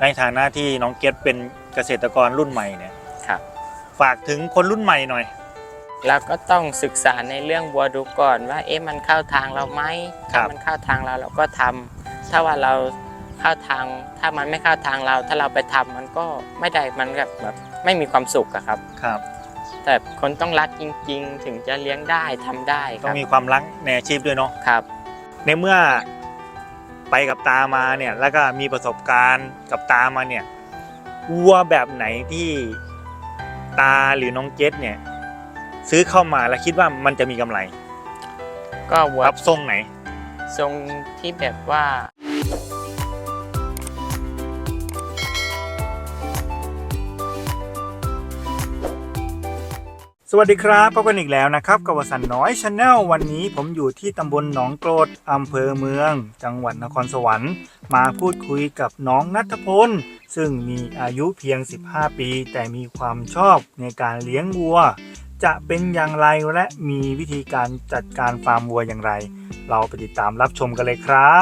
ในฐานะที่น้องเกตเป็นเกษตรกรรุ่นใหม่เนี่ยครับ ฝากถึงคนรุ่นใหม่หน่อย เราก็ต้องศึกษาในเรื่องวัวดูก่อนว่าเอ๊ะมันเข้าทางเราไหมครัถ้าบ มันเข้าทางเราเราก็ทำถ้าว่าเราเข้าทาง ถ้ามันไม่เข้าทางเรา ถ้าเราไปทำมันก็ไม่ได้มันแบบแบบไม่มีความสุขอะครับ ครับ แต่คนต้องรักจริง ๆ ถึงจะเลี้ยงได้ทำได้คต้อรังบมีความรักในอาชีพด้วยเนาะครับ ในเมื่อ ไปกับตามาเนี่ยแล้วก็มีประสบการณ์กับตามาเนี่ยวัวแบบไหนที่ตาหรือน้องเกตเนี่ย ซื้อเข้ามาแล้วคิดว่ามันจะมีกำไรก็วัวรับทรงไหน ทรงที่แบบว่า สวัสดีครับพบกันอีกแล้วนะครับกับวสันต์น้อยชาแนลวันนี้ผมอยู่ที่ตำบลหนองโกรดอำเภอเมือง จังหวัดนครสวรรค์ มาพูดคุยกับน้องนัทพล ซึ่งมีอายุเพียง 15 ปี แต่มีความชอบในการเลี้ยงวัว จะเป็นอย่างไรและมีวิธีการจัดการฟาร์มวัวอย่างไร เราไปติดตามรับชมกันเลยครั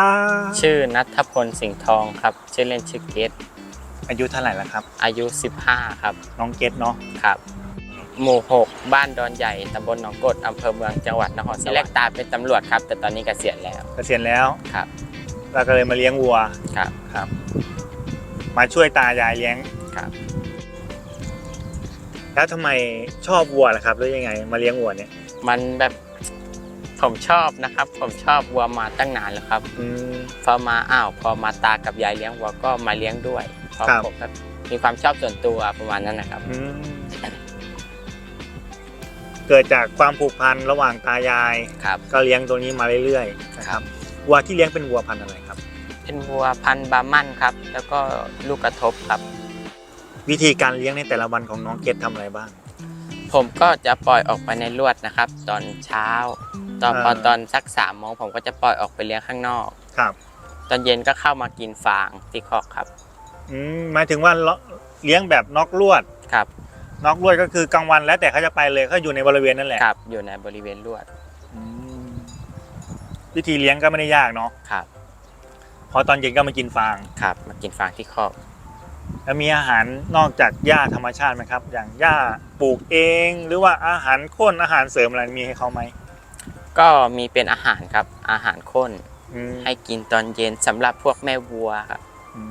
บ ชื่อนัทพลสิงห์ทองครับชื่อเล่นชื่อเกตอายุเท่าไหร่แล้วครับ อายุ 15 ครับน้องเกตเนาะครับ หมู่ 6 บ้านดอนใหญ่ตำบลหนองกดอำเภอเมืองจังหวัดนครสวรรค์แรกตาเป็นตำรวจครับ แต่ตอนนี้เกษียณแล้วเกษียณแล้วครับ เราก็เลยมาเลี้ยงวัวครับครับ มาช่วยตายายเลี้ยงครับ แล้วทำไมชอบวัวล่ะครับหรือยังไง มาเลี้ยงวัวเนี่ยมันแบบผมชอบนะครับ ผมชอบวัวมาตั้งนานแล้วครับอืม พอมาอ้าวพอมาตากับยายเลี้ยงวัวก็มาเลี้ยงด้วยเพราะครับ ผมแบบมีความชอบส่วนตัวประมาณนั้นนะครับ อืมเกิดจากความผูกพันระหว่างตายาย ครับ ก็เลี้ยงตัวนี้มาเรื่อยๆนะครับ วัวที่เลี้ยงเป็นวัวพันธุ์อะไรครับ เป็นวัวพันธุ์บาร์มันครับ แล้วก็ลูกกระทบครับ วิธีการเลี้ยงในแต่ละวันของน้องเกดทำอะไรบ้าง ผมก็จะปล่อยออกไปในลวดนะครับ ตอนเช้า ตอนอ่าพอตอนสักสามโมงผมก็จะปล่อยออกไปเลี้ยงข้างนอก ครับ ตอนเย็นก็เข้ามากินฟางที่คอกครับ อืมหมายถึงว่าเลี้ยงแบบนอกลวด ครับ นอกลวดก็คือกลางวันแล้วแต่เขาจะไปเลยเขาอยู่ในบริเวณนั่นแหละครับอยู่ในบริเวณลวดอืมวิธีเลี้ยงก็ไม่ได้ยากเนาะครับพอตอนเย็นก็มากินฟาง ครับ มากินฟางที่คอกแล้วมีอาหารนอกจากหญ้าธรรมชาติไหมครับ อย่างหญ้าปลูกเอง หรือว่าอาหารข้นอาหารเสริมอะไรมีให้เขาไหมก็มีเป็นอาหารครับอาหารข้น อืมให้กินตอนเย็นสำหรับพวกแม่วัวครับ อื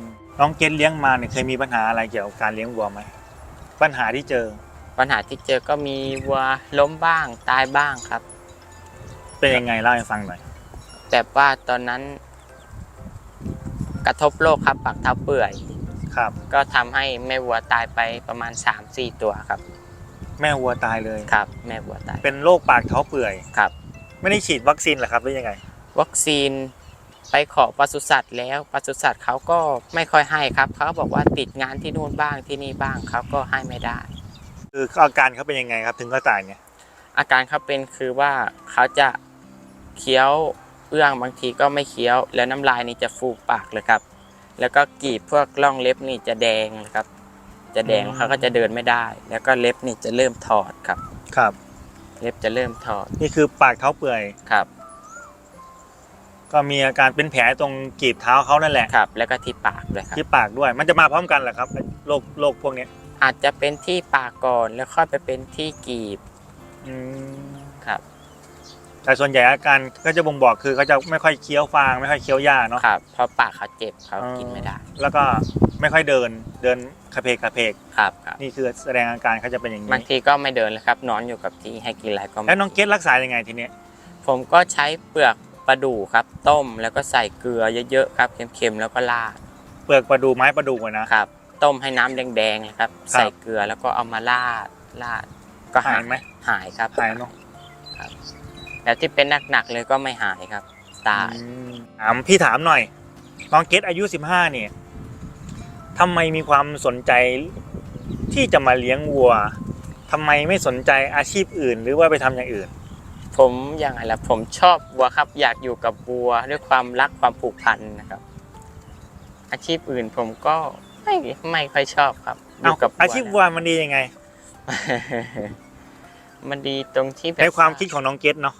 มน้องเกดเลี้ยงมาเนี่ยเคยมีปัญหาอะไรเกี่ยวกับการเลี้ยงวัวไหม ปัญหาที่เจอ ปัญหาที่เจอก็มีวัวล้มบ้างตายบ้างครับ เป็นยังไงเล่าให้ฟังหน่อยแต่ว่าตอนนั้น กระทบโรคครับปากเท้าเปื่อย ครับ ก็ทำให้แม่วัวตายไปประมาณ 3-4 ตัวครับ แม่วัวตายเลย ครับ แม่วัวตายเป็นโรคปากเท้าเปื่อย ครับ ไม่ได้ฉีดวัคซีนเหรอครับหรือยังไง วัคซีน ไปขอปศุสัตว์แล้วปศุสัตว์เขาก็ไม่ค่อยให้ครับเขาบอกว่าติดงานที่นู่นบ้างที่นี่บ้างเขาก็ให้ไม่ได้ คืออาการเขาเป็นยังไงครับถึงก็ตายเนี่ยอาการเขาเป็นคือว่าเขาจะเคี้ยวเอื้องบางทีก็ไม่เคี้ยว แล้วน้ำลายนี่จะฟูปากเลยครับ แล้วก็กรีบพวกร่องเล็บนี่จะแดงเลยครับ จะแดงเขาก็จะเดินไม่ได้ แล้วก็เล็บนี่จะเริ่มถอดครับ ครับ เล็บจะเริ่มถอดนี่คือปากเท้าเปื่อยครับ ก็มีอาการเป็นแผลตรงกีบเท้าเขานั่นแหละ ครับ แล้วก็ที่ปากด้วยครับ ที่ปากด้วย มันจะมาพร้อมกันเหรอครับโรคโรคพวกเนี้ยอาจจะเป็นที่ปากก่อนแล้วค่อยไปเป็นที่กรีบอืมครับแต่ส่วนใหญ่อาการก็จะบ่งบอกคือเขาจะไม่ค่อยเคี้ยวฟางไม่ค่อยเคี้ยวหญ้าเนาะครับเพราะปากเขาเจ็บเขากินไม่ได้แล้วก็ไม่ค่อยเดินเดินคาเพกคาเพกครับครับนี่คือแสดงอาการเขาจะเป็นอย่างบางนี้ทีก็ไม่เดินเลยครับนอนอยู่กับที่ให้กินอะไรก็ไม่แล้วน้องเกดรักษายังไงทีเนี้ยผมก็ใช้เปลือก ปลาดูครับ ต้มแล้วก็ใส่เกลือเยอะๆครับเค็มๆแล้วก็ราดเปลือกปลาดูไม้ปลาดูอะนะ ครับ ต้มให้น้ำแดงๆนะครับครับใส่เกลือแล้วก็เอามาราดราดก็หายไหม หายครับ หายเนาะครับแต่ที่เป็นหนักๆเลยก็ไม่หายครับ ตายอืมถามพี่ถามหน่อย น้องเกดอายุ 15เนี่ยทำไมมีความสนใจที่จะมาเลี้ยงวัวทำไมไม่สนใจอาชีพอื่น หรือว่าไปทำอย่างอื่น ผมอย่างไรล่ะผมชอบวัวครับ อยากอยู่กับวัวด้วยความรักความผูกพันนะครับ อาชีพอื่นผมก็ไม่ไม่ค่อยชอบครับอเอายู่กับอาชีพวัวมันดียังไง มันดีตรงที่แบบในความคิดของน้องเกดเนาะ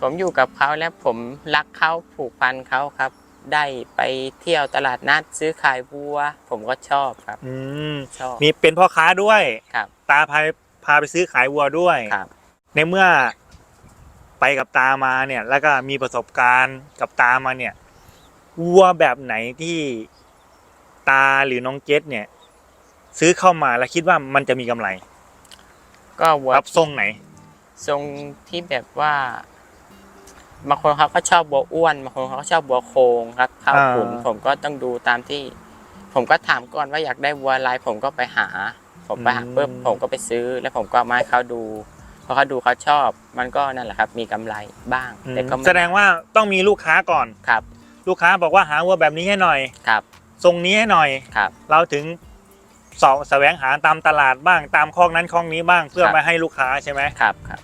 ผมอยู่กับเขาแล้วผมรักเขาผูกพันเขาครับอได้ไปเที่ยวตลาดนัดซื้อขายวัว ผมก็ชอบครับ อืมชอบมีเป็นพ่อค้าด้วยครับ ตาพาพาไปซื้อขายวัวด้วยครับ ในเมื่อ ไปกับตามาเนี่ย แล้วก็มีประสบการณ์กับตามาเนี่ยวัวแบบไหนที่ตาหรือน้องเกตเนี่ย ซื้อเข้ามาแล้วคิดว่ามันจะมีกำไร ก็วัวรับทรงไหน ทรงที่แบบว่าบางคนเขาก็ชอบบัวอ้วนบางคนเขาก็ชอบบัวโคงครับข้าวอ่าขุนผมก็ต้องดูตามที่ ผมก็ถามก่อนว่าอยากได้วัวอะไรผมก็ไปหา ผมไปหาปุ๊บผมก็ไปซื้อ แล้วผมก็เอามาให้เขาดู พอเขาดูเขาชอบ มันก็นั่นแหละครับ มีกำไรบ้างอืมแต่ก็ไม่แสดงว่าต้องมีลูกค้าก่อนครับ ลูกค้าบอกว่าหาวัวแบบนี้ให้หน่อยครับทรงนี้ให้หน่อยครับ เราถึงสอบแสวงหาตามตลาดบ้างตามคลองนั้นคลองนี้บ้างเพื่อครับมาให้ลูกค้าใช่ไหมครับครับ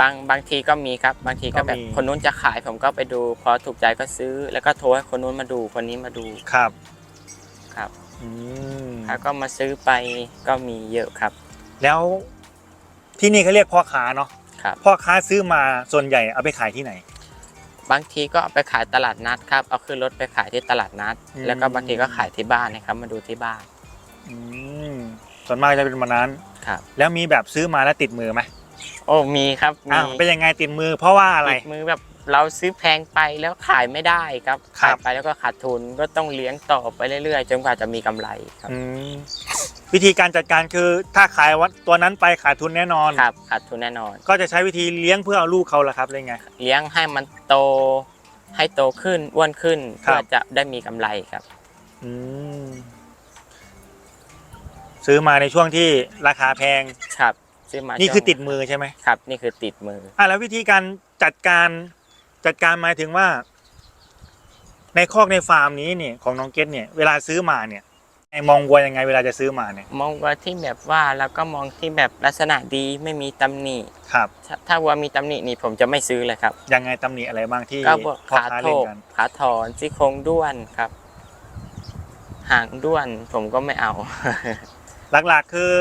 บางบางทีก็มีครับบางทีก็แบบก็มีคนนู้นจะขายผมก็ไปดู พอถูกใจก็ซื้อ แล้วก็โทรให้คนนู้นมาดูคนนี้มาดูครับครับอืมแล้วก็มาซื้อไปก็มีเยอะครับ แล้ว ที่นี่เขาเรียกพ่อค้าเนาะครับ พ่อค้าซื้อมาส่วนใหญ่เอาไปขายที่ไหน บางทีก็เอาไปขายตลาดนัดครับ เอาขึ้นรถไปขายที่ตลาดนัด อืม แล้วก็บางทีก็ขายที่บ้านนะครับ มาดูที่บ้านอืมส่วนมากจะเป็นแบบนั้น ครับ แล้วมีแบบซื้อมาแล้วติดมือไหมโอ้มีครับมีอ้าวเป็นยังไงติดมือเพราะว่าอะไร ติดมือแบบเราซื้อแพงไปแล้วขายไม่ได้ครับ ครัขายบไปแล้วก็ขาดทุนก็ต้องเลี้ยงต่อไปเรื่อยๆจนกว่าจะมีกำไรครับ อืม วิธีการจัดการคือถ้าขายวัดตัวนั้นไปขาดทุนแน่นอน ครับขาดทุนแน่นอน ก็จะใช้วิธีเลี้ยงเพื่อเอาลูกเขาละครับเลยไง เลี้ยงให้มันโต ให้โตขึ้นอ้วนขึ้นครับ เพื่อจะได้มีกำไรครับ อืมซื้อมาในช่วงที่ราคาแพง ครับซื้อมานี่ช่วงคือติดมือใช่ไหมครับ นี่คือติดมือ อะแล้ววิธีการจัดการจัดการหมายถึงว่า ในคอกในฟาร์มนี้เนี่ยของน้องเกตเนี่ย เวลาซื้อมาเนี่ยไอ้ มองวัวยังไงเวลาจะซื้อมาเนี่ยมองว่าที่แบบว่าแล้วก็มองที่แบบลักษณะดีไม่มีตำหนิครับถ้าถ้าวัวมีตำหนินี่ผมจะไม่ซื้อเลยครับ ยังไงตำหนิอะไรบ้างที่ก็พวกพ่อขาค้าโถเล่นกกันขาถอนซี่โครงด้วนครับหางด้วนผมก็ไม่เอา หลักๆคือ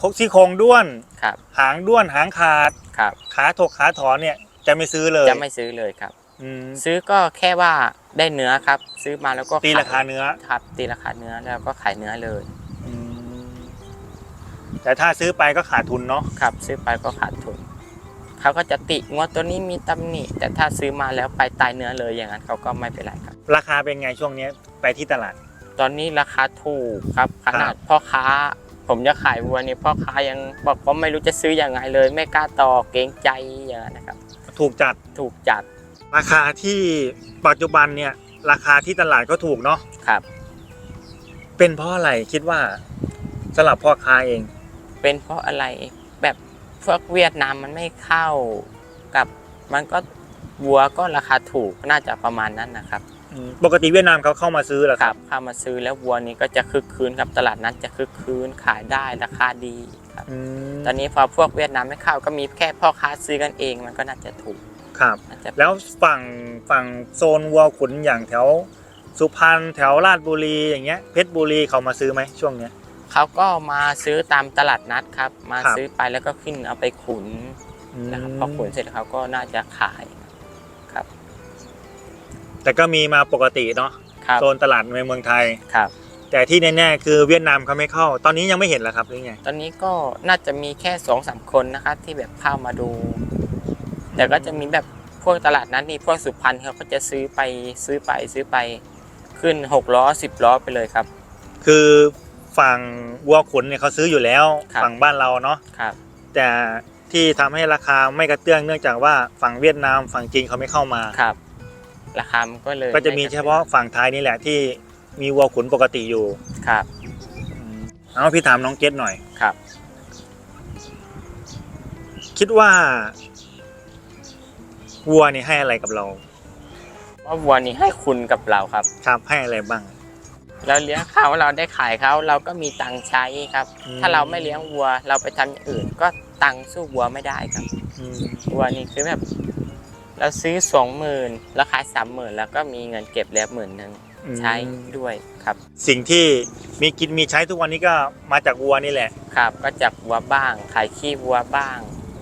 คกซี่โครงด้วน ครับหางด้วนหางขาด ครับขาถกขาถอนเนี่ยจะไม่ซื้อเลย จะไม่ซื้อเลยครับ อืมซื้อก็แค่ว่าได้เนื้อครับ ซื้อมาแล้วก็ตีขยราคาเนื้อครับ ตีราคาเนื้อแล้วก็ขายเนื้อเลยอืมแต่ถ้าซื้อไปก็ขาดทุนเนาะครับ ซื้อไปก็ขาดทุนเขาก็จะติงวดตัวนี้มีตำหนิแต่ถ้าซื้อมาแล้วไปตายเนื้อเลยอย่างนั้นเขาก็ไม่เป็นไรครับ ราคาเป็นไงช่วงเนี้ยไปที่ตลาด ตอนนี้ราคาถูกครับขนาดพ่อค้า ผมจะขายวัวนี่พ่อค้ายังบอกว่าไม่รู้จะซื้อยังไงเลย ไม่กล้าต่อเกรงใจอย่างนั้นนะครับ ถูกจัดถูกจัด ราคาที่ปัจจุบันเนี่ย ราคาที่ตลาดก็ถูกเนาะครับ เป็นเพราะอะไรคิดว่าสำหรับพ่อค้าเอง เป็นเพราะอะไรแบบพวกเวียดนามมันไม่เข้ากับมันก็วัวก็ราคาถูกน่าจะประมาณนั้นนะครับปกติเวียดนามเขาเข้ามาซื้อเหรอคครัรับบเข้ามาซื้อแล้ววัวนี้ก็จะคึกคืนครับตลาดนั้นจะคึกคืนขายได้ราคาดีครับ อืมตอนนี้พอพวกเวียดนามไม่เข้าก็มีแค่พ่อค้าซื้อกันเองมันก็น่าจะถูก ครับน่าจะแล้วฝั่งฝั่งโซนวัวขุนอย่างแถว สุพรรณแถวราชบุรีอย่างเงี้ยเพชรบุรีเขามาซื้อไหมช่วงเนี้ย เขาก็มาซื้อตามตลาดนัดครับ มาครับ ซื้อไปแล้วก็ขึ้นเอาไปขุนนะครับพอขุนเสร็จเขาก็น่าจะขายครับแต่ก็มีมาปกติเนาะครับโซนตลาดในเมืองไทย ครับ แต่ที่แน่ๆคือเวียดนามเขาไม่เข้า ตอนนี้ยังไม่เห็นเหรอครับหรือไงตอนนี้ก็น่าจะมีแค่สองสามคนนะครับที่แบบเข้ามาดู แต่ก็จะมีแบบพวกตลาดนั้นนี่พวกสุพรรณเขาก็จะซื้อไปซื้อไปซื้อไปขึ้นหกล้อสิบล้อไปเลยครับ คือฝั่งวัวขุนเนี่ยเขาซื้ออยู่แล้วครับ ฝั่งบ้านเราเนาะครับ แต่ที่ทำให้ราคาไม่กระเตื้องเนื่องจากว่าฝั่งเวียดนามฝั่งจีนเขาไม่เข้ามา ครับ ราคามันก็เลยก็จะมีเฉพาะฝั่งไทยนี่แหละที่มีวัวขุนปกติอยู่ครับ เอาพี่ถามน้องเกตหน่อย ครับ คิดว่า วัวนี่ให้อะไรกับเราว่าวัวนี้ให้คุณกับเราครับ ครับให้อะไรบ้าง เราเลี้ยงเขาเราได้ขายเขาเราก็มีตังค์ใช้ครับ อืม ถ้าเราไม่เลี้ยงวัว เราไปทำอย่างอื่น ก็ตังค์สู้วัวไม่ได้ครับอืมวัวนี่คือแบบ เราซื้อสองหมื่นแล้วขายสามหมื่นแล้วก็มีเงินเก็บแล้วหมื่นหนึ่งใช้ด้วยครับสิ่งที่มีกินมีใช้ทุกวันนี้ก็มาจากวัวนี่แหละ ครับ ก็จากวัวบ้าง ขายขี้วัวบ้าง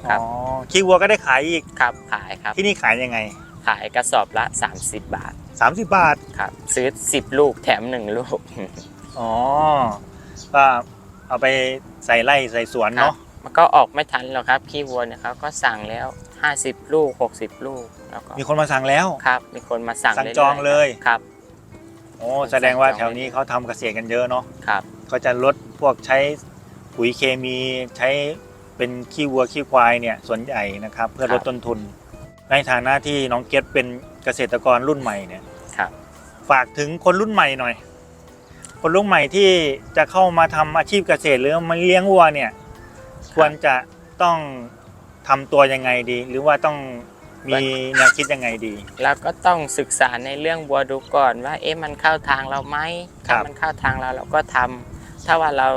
ครับ อ๋อขี้วัวก็ได้ขายอีก ครับขายครับ ที่นี่ขายยังไง ขายกระสอบละ 30 บาท30 บาท ครับ ซื้อ 10 ลูกแถม 1 ลูก อ๋อ ก็เอาไปใส่ไร่ใส่สวนเนาะ มันก็ออกไม่ทันหรอกครับขี้วัวเนี่ยเขาก็สั่งแล้ว 50 ลูก 60 ลูกแล้วก็มีคนมาสั่งแล้ว ครับ มีคนมาสั่งสั่งรื่ๆจองเลย ครับ โอ้ แสดงว่าแถวนี้เขาทำเกษตรกันเยอะเนาะ ครับก็จะลดพวกใช้ปุ๋ยเคมีใช้ เป็นขี้วัวขี้ควายเนี่ยส่วนใหญ่นะครับ เพื่อลดต้นทุน ในฐานะที่น้องเกตเป็นเกษตรกรรุ่นใหม่เนี่ยครับ ฝากถึงคนรุ่นใหม่หน่อย คนรุ่นใหม่ที่จะเข้ามาทำอาชีพเกษตรหรือมาเลี้ยงวัวเนี่ย ควรจะต้องทำตัวยังไงดี หรือว่าต้องมีแนวคิดยังไงดีแล้วก็ต้องศึกษาในเรื่องวัวดูก่อนว่า เอ๊ะมันเข้าทางเราไหมครัถ้าบมันเข้าทางเราเราก็ทำถ้าว่าเรา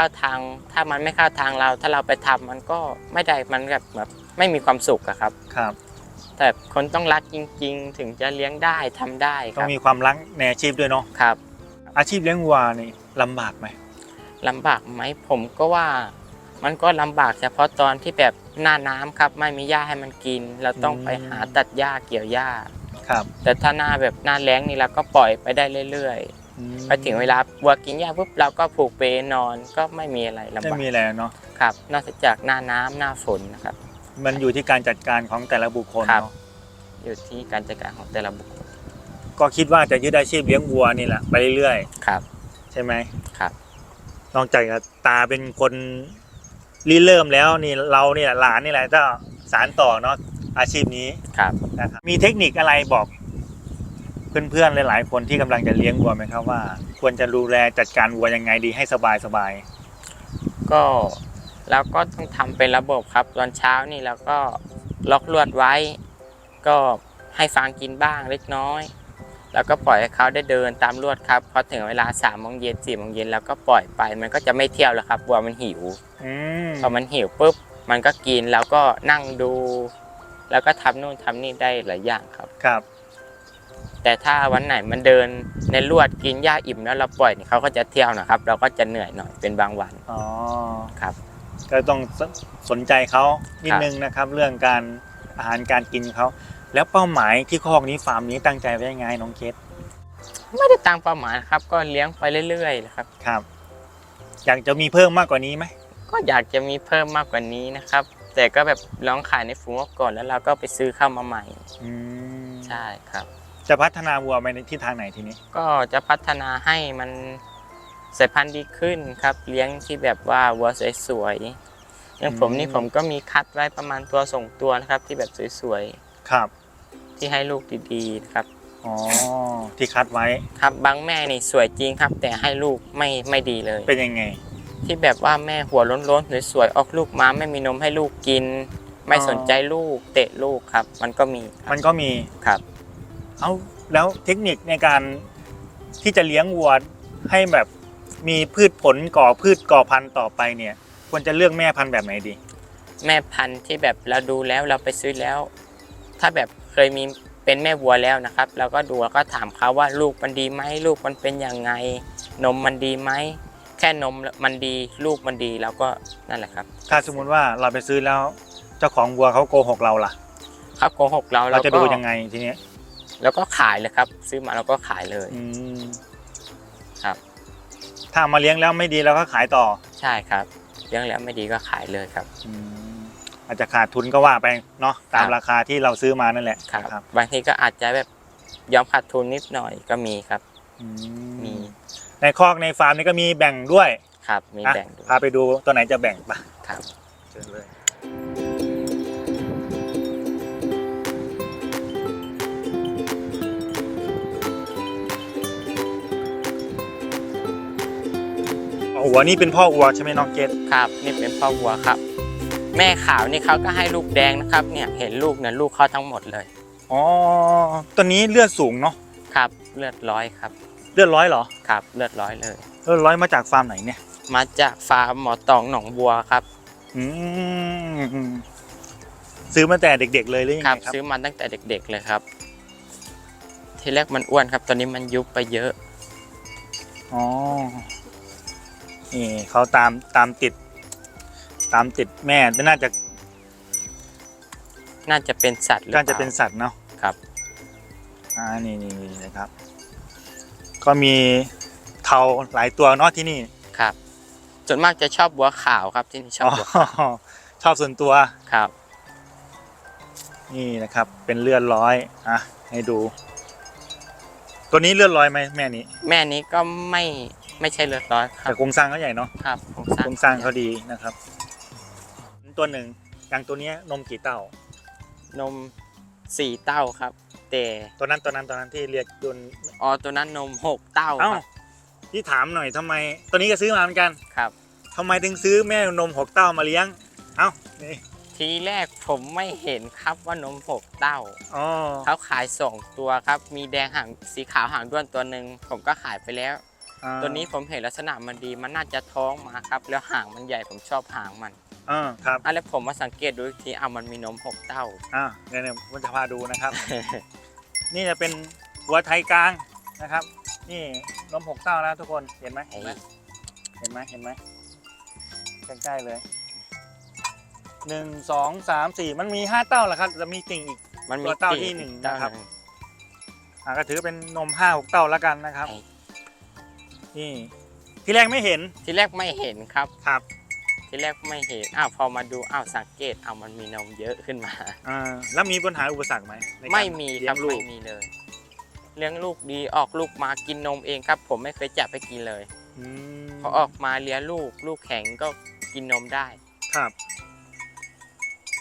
เข้าทาง ถ้ามันไม่เข้าทางเรา ถ้าเราไปทำมันก็ไม่ได้มันแบบแบบไม่มีความสุขอะครับครับ แต่คนต้องรักจริง ๆ ถึงจะเลี้ยงได้ทำได้คต้อรับงมีความรักในอาชีพด้วยเนาะครับ อาชีพเลี้ยงวัวนี่ลำบากไหมลำบากไหมผมก็ว่ามันก็ลำบากเฉพาะตอนที่แบบหน้าน้ำครับไม่มีหญ้าให้มันกิน เราต้องไปหาตัดหญ้าเกี่ยวหญ้าครับ แต่ถ้าหน้าแบบหน้าแล้งนี่เราก็ปล่อยไปได้เรื่อย อืมๆไปถึงเวลาวัวกินหญ้าปุ๊บเราก็ผูกเปนอนก็ไม่มีอะไรลำไม่บากมีอะไรเนาะครับ นอกจากหน้าน้ำหน้าฝนนะครับ มันอยู่ที่การจัดการของแต่ละบุคคลครับ เนาะอยู่ที่การจัดการของแต่ละบุคคลก็คิดว่าจะยึดอาชีพเลี้ยงวัวนี่แหละไปเรื่อยครับ ๆใช่ไหมครับ นอกจากจะตาเป็นคนริเริ่มแล้วนี่เราเนี่ยหลานนี่แหละจะสารต่อเนาะอาชีพนี้ครับ นะครับมีเทคนิคอะไรบอก เพื่อนๆหลายๆคนที่กำลังจะเลี้ยงวัวไหมครับว่า ควรจะดูแลจัดการวัวยังไงดีให้สบายสบายก็เราก็ต้องทำเป็นระบบครับ ตอนเช้านี่เราก็ล็อกลวดไว้ ก็ให้ฟางกินบ้างเล็กน้อย แล้วก็ปล่อยให้เขาได้เดินตามลวดครับพอถึงเวลาสามโมงเย็นสี่โมงเย็นแล้วก็ปล่อยไป มันก็จะไม่เที่ยวแล้วครับวัวมันหิวๆอืมพอมันหิวปุ๊บมันก็กินแล้วก็นั่งดู แล้วก็ทำนู่นทำนี่ได้หลายอย่างครับครับ แต่ถ้าวันไหนมันเดินในลวดกินหญ้าอิ่มแล้วเราปล่อยนี่เขาก็จะเที่ยวนะครับ เราก็จะเหนื่อยหน่อยเป็นบางวันอ๋อครับ ก็ต้องสสนใจเขานิดครับนึงนะครับ เรื่องการอาหารการกินเขาแล้วเป้าหมายที่คอกนี้ฟาร์มนี้ตั้งใจไว้ยังไงน้องเคสไม่ได้ตั้งเป้าหมายครับ ก็เลี้ยงไปเรื่อยๆนะครับครับ อยากจะมีเพิ่มมากกว่านี้ไหมก็อยากจะมีเพิ่มมากกว่านี้นะครับ แต่ก็แบบลองขายในฝูงก่อนแล้วเราก็ไปซื้อเข้ามาใหม่อืมใช่ครับ จะพัฒนาวัวไปในทิศทางไหนทีนี้ ก็จะพัฒนาให้มันสายพันธุ์ดีขึ้นครับ เลี้ยงที่แบบว่าวัวสวยๆอย่างผมนี่ผมก็มีคัดไว้ประมาณตัวส่งตัวนะครับ ที่แบบสวยครับ ๆที่ให้ลูกดีๆนะครับ อ๋อ ที่คัดไว้ ครับบางแม่นี่สวยจริงครับ แต่ให้ลูกไม่ไม่ดีเลย เป็นยังไง ที่แบบว่าแม่หัวโล้นๆสวยๆออกลูกมาไม่มีนมให้ลูกกิน ไม่สนใจลูกเตะลูกครับ มันก็มีครับมันก็มี ครับ เอาแล้วเทคนิคในการที่จะเลี้ยงวัวให้แบบมีพืชผลก่อพืชก่อพันธุ์ต่อไปเนี่ย ควรจะเลือกแม่พันธุ์แบบไหนดี แม่พันธุ์ที่แบบเราดูแล้วเราไปซื้อแล้ว ถ้าแบบเคยมีเป็นแม่วัวแล้วนะครับเราก็ดูแล้วก็ถามเขาว่าลูกมันดีไหมลูกมันเป็นยังไง นมมันดีไหมแค่นมมันดีลูกมันดีแล้วก็นั่นแหละครับ ถ้าสมมุติว่าเราไปซื้อแล้ว เจ้าของวัวเขาโกหกเราล่ะเขาโกหกเราเราจะก็ดูยังไงทีเนี้ย แล้วก็ขายเลยครับ ซื้อมาเราก็ขายเลยอืมครับ ถ้าเอามาเลี้ยงแล้วไม่ดีเราก็ขายต่อใช่ครับเลี้ยงแล้วไม่ดีก็ขายเลยครับ อืมอาจจะขาดทุนก็ว่าไปเนาะตามครับราคาที่เราซื้อมานั่นแหละครับครับบางทีก็อาจจะแบบยอมขาดทุนนิดหน่อยก็มีครับ อืมีในคอกในฟาร์มนี่ก็มีแบ่งด้วยครับมีนะแบ่งด้วยพาไปดูตัวไหนจะแบ่งปะครับ เชิญเลย หัวนี่เป็นพ่อวัวใช่ไหมน้องเกดครับ นี่เป็นพ่อวัวครับ แม่ขาวนี่เขาก็ให้ลูกแดงนะครับ เนี่ยเห็นลูกเนี่ยลูกเขาทั้งหมดเลยอ๋อตัวนี้เลือดสูงเนาะครับ เลือดร้อยครับ เลือดร้อยเหรอครับ เลือดร้อยเลย เลือดร้อยมาจากฟาร์มไหนเนี่ย มาจากฟาร์มหมอตองหนองบัวครับอืมซื้อมาแต่เด็ก ๆ เลยหรือยังคไงรับ ครับซื้อมาตั้งแต่เด็ก ๆเลยครับ ทีแรกมันอ้วนครับ ตอนนี้มันยุบไปเยอะ อ๋อ นี่เขาตามตามติด ตามติดแม่น่าจะน่าจะเป็นสัตว์หรือเปน่าล่า จะเป็นสัตว์เนาะครับ อ่านี่นี่นี่นะครับ ก็มีเทาหลายตัวเนาะที่นี่ครับส่วนมากจะชอบบัวขาวครับที่นี่ชอบบัวขาวอ๋อชอบส่วนตัว ครับ นี่นะครับ เป็นเลือดร้อยอะให้ดู ตัวนี้เลือดร้อยไหมแม่นี้ แม่นี้ก็ไม่ ไม่ใช่เลือดร้อยครัแต่บโครงสร้างเขาใหญ่เนาะครับโครงสโคร้างรงสร้างเขาดีนะครับ ตัวหนึ่งอย่างตัวเนี้ยนมกี่เต้า นมสี่เต้าครับ แต่ตัวนั้นตัวนั้นตัวนั้นที่เรียกโดนอ๋อตัวนั้นนมหกเต้าเอ้าครับที่ถามหน่อยทำไม ตัวนี้ก็ซื้อมาเหมือนกันครับ ทำไมถึงซื้อแม่นมหกเต้ามาเลี้ยง เอ้านี่ทีแรกผมไม่เห็นครับว่านมหกเต้า อ๋อเขาขายสองตัวครับ มีแดงหางสีขาวหางด้วนตัวหนึ่งผมก็ขายไปแล้วอ่า ตัวนี้ผมเห็นลักษณะมันดีมันน่าจะท้องมาครับแล้วหางมันใหญ่ผมชอบหางมันอ่าครับอะแล้วผมมาสังเกตดูอีกทีอ้าวมันมีนมหกเต้าอ่าเนี่ยเนี่ยผมจะพาดูนะครับ นี่จะเป็นวัวไทยกลางนะครับ นี่นมหกเต้าแล้วทุกคนเห็นไหมเห็นไหมเห็นไหมเห็นไหมใกล้ๆเลยหนึ่งสองสามสี่มันมีห้าเต้าแหละครับจะมีติ่งอีกมันมีตัวเต้าติ่ที่หนึ่งเต้านะครับหนึ่งอ่าก็ถือเป็นนมห้าหกเต้าแล้วกันนะครับไอ้ นี่ที่แรกไม่เห็นทีแรกไม่เห็นครับ ครับทีแรกไม่เห็นอ้าวพอมาดูอ้าวสังเกตอ้าวมันมีนมเยอะขึ้นมา อ่าแล้วมีปัญหาอุปสรรคไหมในการไม่มีคเลี้รัยบงลูไม่กมีเลย เลี้ยงลูกดีออกลูกมากินนมเองครับ ผมไม่เคยจับไปกินเลยอืมพอออกมาเลี้ยงลูก ลูกแข็งก็กินนมได้ ครับ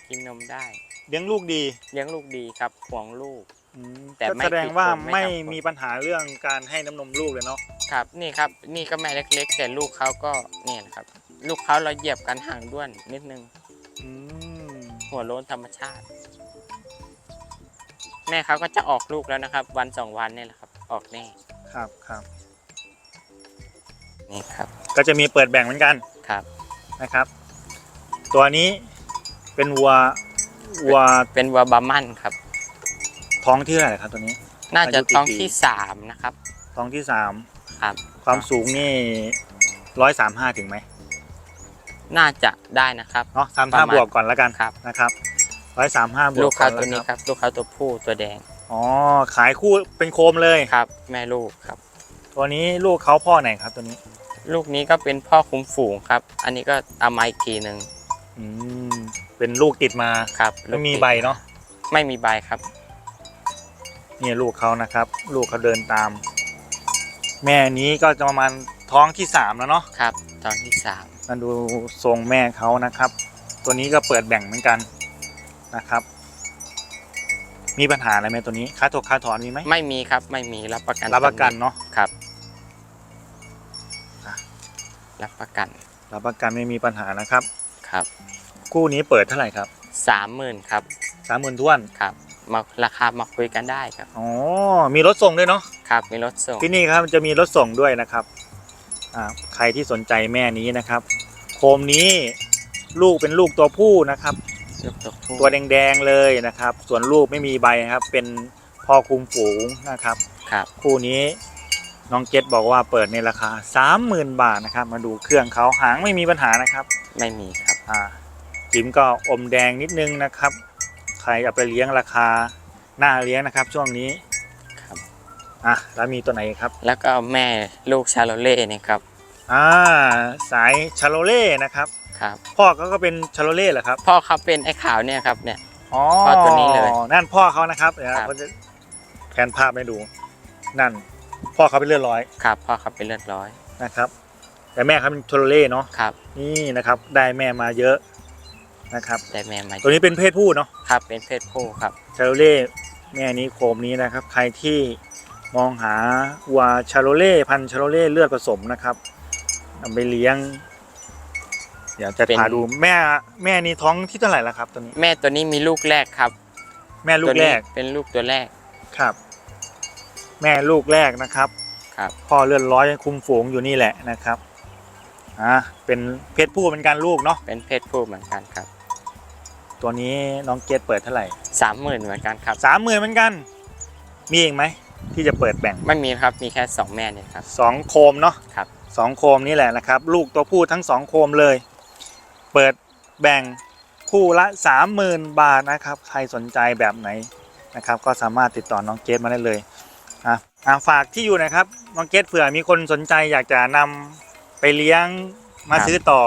กินนมได้ เลี้ยงลูกดีเลี้ยงลูกดีครับห่วงลูก อืมแต่ก็ไม่แสดงว่าผิดกฎไม่ไม่ทำกฎมีปัญหาเรื่องการให้น้ำนมลูกเลยเนาะ ครับนี่ครับนี่ก็แม่เล็กๆ แต่ลูกเขาก็เนี่ยนะครับ ลูกเขาเราเหยียบกันห่างด้วนนิดนึงอืมหัวโล้นธรรมชาติ แม่เขาก็จะออกลูกแล้วนะครับ วันสองวันเนี่ยแหละครับ ออกแน่ครับครับ นี่ครับก็จะมีเปิดแบ่งเหมือนกันครับ นะครับ ตัวนี้เป็นวัววัวเป็นวัวบาร์มันครับ ท้องที่เท่าไหร่ครับตัวนี้ น่าจะอายุกี่ท้องปี ที่สามนะครับ ท้องที่สาม ครับ ความสูงนี่ร้อยสามห้าถึงไหมน่าจะได้นะครับ เนาะสามประห้ามาณบวกก่อนแล้วกันครับ นะครับร้อยสามห้าบวลูกกก่อเขานตัวนี้แล้วคครับรับ ลูกเขาตัวผู้ตัวแดงอ๋อขายคู่เป็นโคมเลยครับ แม่ลูกครับ ตัวนี้ลูกเขาพ่อไหนครับตัวนี้ ลูกนี้ก็เป็นพ่อคุ้มฝูงครับ อันนี้ก็เอามาอีกทีหนึ่งอืมเป็นลูกติดมาครับไม่มีลูกติดใบเนาะไม่มีใบครับนี่ลูกเขานะครับ ลูกเขาเดินตาม แม่นี้ก็จะประมาณท้องที่สามแล้วเนาะครับตอนที่สามมาดูทรงแม่เขานะครับ ตัวนี้ก็เปิดแบ่งเหมือนกันนะครับ มีปัญหาอะไรไหมตัวนี้ค่าถกค่าถอนมีไหมไม่มีครับไม่มีรับประกันรับประกันเนาะครับอะรับประกัน รับประกันไม่มีปัญหานะครับครับ คู่นี้เปิดเท่าไหร่ครับสามหมื่นครับสามหมื่นท้วนครับมาราคามาคุยกันได้ครับอ๋อมีรถส่งด้วยเนาะ ครับมีรถส่งที่นี่ครับจะมีรถส่งด้วยนะครับอ่าใครที่สนใจแม่นี้นะครับ โคมนี้ลูกเป็นลูกตัวผู้นะครับลูกตัวผู้ตัวแดงๆเลยนะครับ ส่วนลูกไม่มีใบนะครับ เป็นพ่อคุมฝูงนะครับครับ คู่นี้น้องเกตบอกว่าเปิดในราคา 30,000 บาทนะครับ มาดูเครื่องเขาหางไม่มีปัญหานะครับ ไม่มีครับอ่าจิ๋มก็อมแดงนิดนึงนะครับ ใครเอาไปเลี้ยงราคาหน้าเลี้ยงนะครับ ช่วงนี้ครับ อะแล้วมีตัวไหนอีกครับ แล้วก็แม่ลูกชาโลเล่นี่ครับอ่าสายชาโลเล่นะครับ ครับ พ่อเขาก็เป็นชาโลเล่เหรอครับพ่อเขาเป็นไอ้ขาวเนี่ยครับเนี่ย อ๋อพ่อตัวนี้เลยนั่นพ่อเขานะครับเดี๋ยวครับ เขาจะแผนภาพให้ดู นั่น พ่อเขาเป็นเลือดร้อยครับพ่อเขาเป็นเลือดร้อยนะครับ แต่แม่เขาเป็นชาโลเล่เนาะครับนี่นะครับ ได้แม่มาเยอะนะครับ ได้แม่มาตัวนี้เป็นเพศผู้เนาะ ครับเป็นเพศผู้ครับ ชาโลเล่แม่นี้โคมนี้นะครับ ใครที่ มองหาวัวชาโลเล่พันธุ์ชาโลเล่เลือดผสมนะครับเอาไปเลี้ยง เดี๋ยวจะเป็น พาดูแม่แม่นี้ท้องที่เท่าไหร่แล้วครับตัวนี้ แม่ตัวนี้มีลูกแรกครับแม่ลูตัวกแรนี้กเป็นลูกตัวแรกครับ แม่ลูกแรกนะครับ ครับ พ่อเลือดร้อยคุมฝูงอยู่นี่แหละนะครับอ่าเป็นเพศผู้เป็นการลูกเนาะเป็นเพศผู้เหมือนกันครับตัวนี้น้องเกดเปิดเท่าไหร่สามหมื่นเหมือนกันครับ สามหมื่นเหมือนกัน มีอีกไหม ที่จะเปิดแบ่งไม่มีครับมีแค่สองแม่เนี่ยครับ สองโคมเนาะครับ สองโคมนี่แหละนะครับ ลูกตัวผู้ทั้งสองโคมเลย เปิดแบ่งคู่ละสามหมื่นบาทนะครับ ใครสนใจแบบไหนนะครับ ก็สามารถติดต่อน้องเกดมาได้เลยอะอะฝากที่อยู่หนะครับน้องเกดเผื่อมีคนสนใจอยากจะนำไปเลี้ยงมาครับ ซื้อต่อ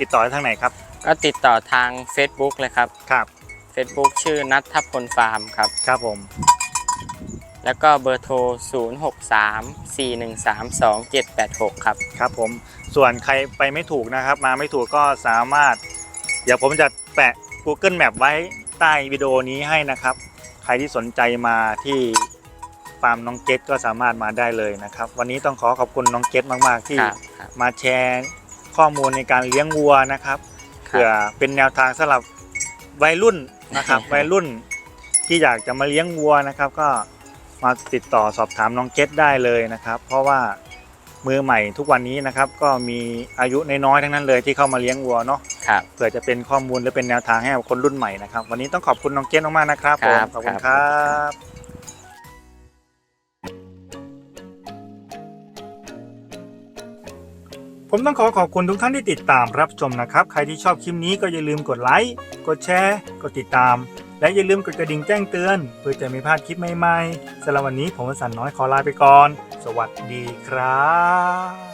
ติดต่อได้ทางไหนครับก็ติดต่อทาง Facebook เลยครับ ครับ Facebook ชื่อนัทพลฟาร์มครับ ครับผม แล้วก็เบอร์โทร 0634132786 ครับ ครับผม ส่วนใครไปไม่ถูกนะครับ มาไม่ถูกก็สามารถ เดี๋ยวผมจะแปะ Google Map ไว้ใต้วิดีโอนี้ให้นะครับ ใครที่สนใจมาที่ฟาร์มน้องเกตก็สามารถมาได้เลยนะครับ วันนี้ต้องขอขอบคุณน้องเกตมาก ๆ ที่ครับครับ มาแชร์ข้อมูลในการเลี้ยงวัวนะครับเผื่อเป็นแนวทางสำหรับวัยรุ่นนะครับ วัยรุ่นที่อยากจะมาเลี้ยงวัวนะครับ ก็ มาติดต่อสอบถามน้องเกตได้เลยนะครับ เพราะว่ามือใหม่ทุกวันนี้นะครับ ก็มีอายุน้อยๆทั้งนั้นเลยที่เข้ามาเลี้ยงวัวเนาะครับ เผื่อจะเป็นข้อมูลหรือเป็นแนวทางให้กับคนรุ่นใหม่นะครับ วันนี้ต้องขอบคุณน้องเกตมากๆนะครับผมครับขอบคุณคครัรับ บผมต้องขอขอบคุณทุกท่านที่ติดตามรับชมนะครับ ใครที่ชอบคลิปนี้ก็อย่าลืมกดไลค์ กดแชร์ กดติดตาม และอย่าลืมกดกระดิ่งแจ้งเตือน เพื่อจะไม่พลาดคลิปใหม่ๆสำหรับวันนี้ผมสันน้อยขอลาไปก่อน สวัสดีครับ